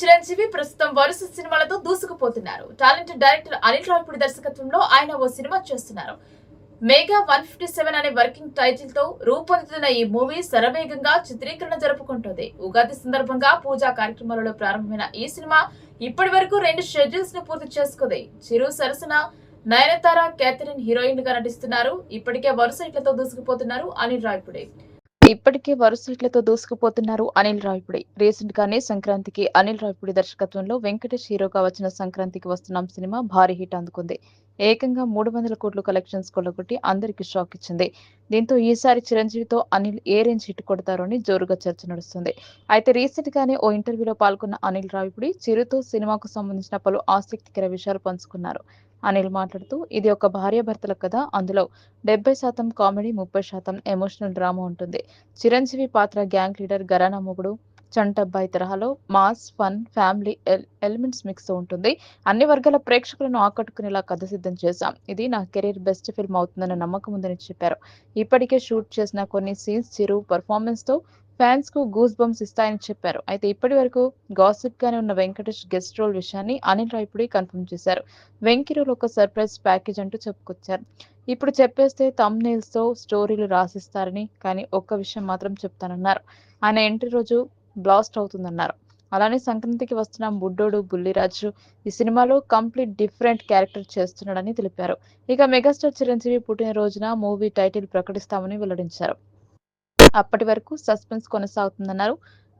చిరంజీవి ప్రస్తుతం వరుస సినిమాలతో దూసుకుపోతున్నారు. టాలెంటెడ్ డైరెక్టర్ అనిల్ రాయపూడి దర్శకత్వంలో ఆయన ఓ సినిమా చేస్తున్నారు. మేఘా వన్ ఫిఫ్టీ సెవెన్ అనే వర్కింగ్ టైటిల్తో రూపొందుతున్న ఈ మూవీ శరవేగంగా చిత్రీకరణ జరుపుకుంటుంది. ఉగాది సందర్భంగా పూజా కార్యక్రమాలలో ప్రారంభమైన ఈ సినిమా ఇప్పటి వరకు రెండు షెడ్యూల్స్ను పూర్తి చేసుకుంది. చిరు సరసన నయనతార కేథరిన్ హీరోయిన్గా నటిస్తున్నారు. ఇప్పటికే వరుస ఇట్లతో దూసుకుపోతున్నారు అనిల్ రాయపుడే ఇప్పటికే వరుస హిట్లతో దూసుకుపోతున్నారు అనిల్ రావిపూడి. రీసెంట్ గానే సంక్రాంతికి అనిల్ రాయపుడి దర్శకత్వంలో వెంకటేష్ హీరోగా వచ్చిన సంక్రాంతికి వస్తున్నాం సినిమా భారీ హిట్ అందుకుంది. ఏకంగా మూడు వందల కోట్లు కలెక్షన్స్ కొల్లగొట్టి అందరికి షాక్ ఇచ్చింది. దీంతో ఈసారి చిరంజీవితో అనిల్ ఏ రేంజ్ హిట్ కొడతారో అని జోరుగా చర్చ నడుస్తుంది. అయితే రీసెంట్ గానే ఓ ఇంటర్వ్యూలో పాల్గొన్న అనిల్ రావిపుడి చిరుతో సినిమాకు సంబంధించిన పలు ఆసక్తికర విషయాలు పంచుకున్నారు. అనిల్ మాట్లాడుతూ ఇది ఒక భార్యాభర్తల కథ. అందులో డెబ్బై శాతం కామెడీ ముప్పై శాతం ఎమోషనల్ డ్రామా ఉంటుంది. చిరంజీవి పాత్ర గ్యాంగ్ లీడర్ గరానా మొగుడు చంటబ్బాయి తరహాలో mass fun family elements mix ఉంటుంది. అన్ని వర్గాల ప్రేక్షకులను ఆకట్టుకునేలా కథ సిద్ధం చేశాం. ఇది నా కెరీర్ బెస్ట్ ఫిల్మ్ అవుతుందన్న నమ్మకం ఉందని చెప్పారు. ఇప్పటికే షూట్ చేసిన కొన్ని సీన్స్ చిరు పర్ఫార్మెన్స్తో ఫ్యాన్స్కు గూస్ బంప్స్ ఇస్తాయని చెప్పారు. అయితే ఇప్పటి వరకు గాసిప్ గానే ఉన్న వెంకటేష్ గెస్ట్ రోల్ విషయాన్ని అనిల్ రాయపుడి కన్ఫర్మ్ చేశారు. వెంకిరోలు ఒక సర్ప్రైజ్ ప్యాకేజ్ అంటూ చెప్పుకొచ్చారు. ఇప్పుడు చెప్పేస్తే తమ్తో స్టోరీలు రాసిస్తారని కానీ ఒక్క విషయం మాత్రం చెప్తానన్నారు. ఆయన ఎంట్రీ రోజు బ్లాస్ట్ అవుతుందన్నారు. అలానే సంక్రాంతికి వస్తున్న బుడ్డోడు బుల్లిరాజు ఈ సినిమాలో కంప్లీట్ డిఫరెంట్ క్యారెక్టర్ చేస్తున్నాడని తెలిపారు. ఇక మెగాస్టార్ చిరంజీవి పుట్టినరోజున మూవీ టైటిల్ ప్రకటిస్తామని వెల్లడించారు. అప్పటి వరకు సస్పెన్స్ కొనసాగుతుందన్నారు.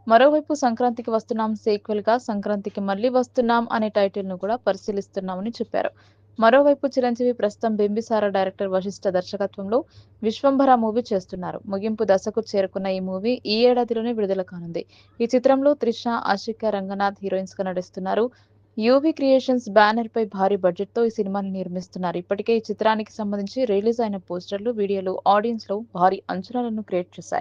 మరోవైపు సంక్రాంతికి వస్తున్నాం సీక్వెల్గా సంక్రాంతికి మళ్ళీ వస్తున్నాం అనే టైటిల్ను కూడా పరిశీలిస్తున్నామని చెప్పారు. మరోవైపు చిరంజీవి ప్రస్తుతం బింబిసార డైరెక్టర్ వశిష్ఠ దర్శకత్వంలో విశ్వంభర మూవీ చేస్తున్నారు. ముగింపు దశకు చేరుకున్న ఈ మూవీ ఈ ఏడాదిలోనే విడుదల కానుంది. ఈ చిత్రంలో త్రిష ఆశిక రంగనాథ్ హీరోయిన్స్గా నటిస్తున్నారు. యూవీ క్రియేషన్స్ బ్యానర్ పై భారీ బడ్జెట్తో ఈ సినిమాని నిర్మిస్తున్నారు. ఇప్పటికే ఈ చిత్రానికి సంబంధించి రిలీజ్ అయిన పోస్టర్లు వీడియోలు ఆడియన్స్లో భారీ అంచనాలను క్రియేట్ చేశాయి.